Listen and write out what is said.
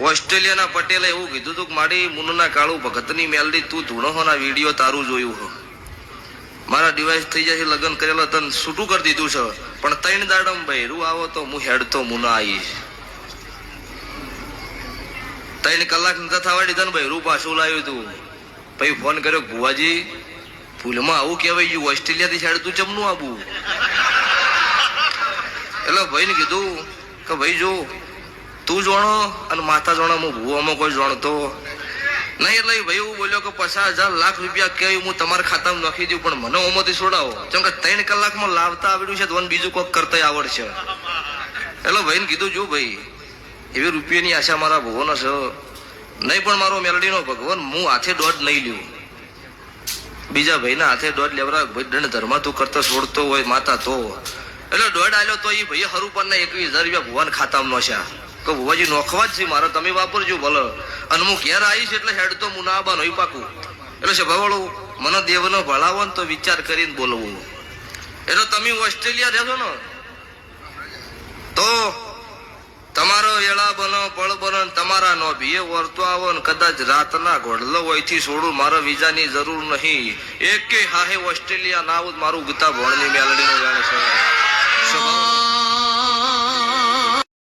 ઓસ્ટ્રેલિયાના પટેલે એવું કીધું હતું કે મારી મુનના કાળું ભગતની મેલડી તું ધૂણો વીડિયો તારું જોયું હો. મારા ડિવાઇસ થઈ છે, લગ્ન કરેલો તને છૂટું કરી દીધું છે. પણ ત્રણ દાડમ બૈરું આવો તો હું હેડતો મુના આવીશ. ત્રણ કલાક નતા થવા દીધા ને બૈરું પાછું લાવ્યું તું. પછી ફોન કર્યો, ભુવાજી, ભૂલમાં આવું કહેવાય ગયું, ઓસ્ટ્રેલિયાથી સાઈડ તું ચમનું આવું એટલે ભાઈને કીધું કે, ભાઈ, જો તું જોણો અને માતા જોણો, હું ભૂવામાં કોઈ જોણતો નહીં. એટલે ભાઈ એવું બોલ્યો કે પચાસ હજાર લાખ રૂપિયા કે હું તમારા ખાતામાં નાખી દઉં, પણ મને ઓમાંથી છોડાવો. જેમ કે ત્રણ કલાકમાં લાવતા આવડ્યું છે તો બીજું કોઈક કરતા આવડશે. એટલે ભાઈને કીધું, જો ભાઈ, એવી રૂપિયાની આશા મારા ભુવનો છે. નહીં પણ મારો મેલડીનો ભગવાન, હું હાથે દોઢ નહીં લઉં બીજા ભાઈના હાથે દોઢ લેવરા ભાઈ દંડ ધર્મા તું કરતો છોડતો હોય, માતા તો. એટલે દોઢ આલ્યો તો એ ભાઈ હરું પર એકવીસ હજાર રૂપિયા ભુવાન ખાતામાં નોશ્યા તો ભુવાજી, નોખવા જ છે, મારે તમે વાપરજો ભલે. અને હું ઘેર આવીશ એટલે હેડ તો મુનાબા નહીં પાકું. એટલે છે ભવાળો મને દેવનો ભળાવો ને તો વિચાર કરીને બોલવું. એટલે તમે ઓસ્ટ્રેલિયા રહેશો ને, તો તમારો એળા બનો, પળ બનો તમારા નો ભીએ વર્તો આવો ને કદાચ રાતના ઘોડલો હોયથી છોડું મારા વિઝાની જરૂર નહીં. એક કે હાહે ઓસ્ટ્રેલિયા ના આવું મારું ગીતા ભણની મેલડીનો જાણે છે.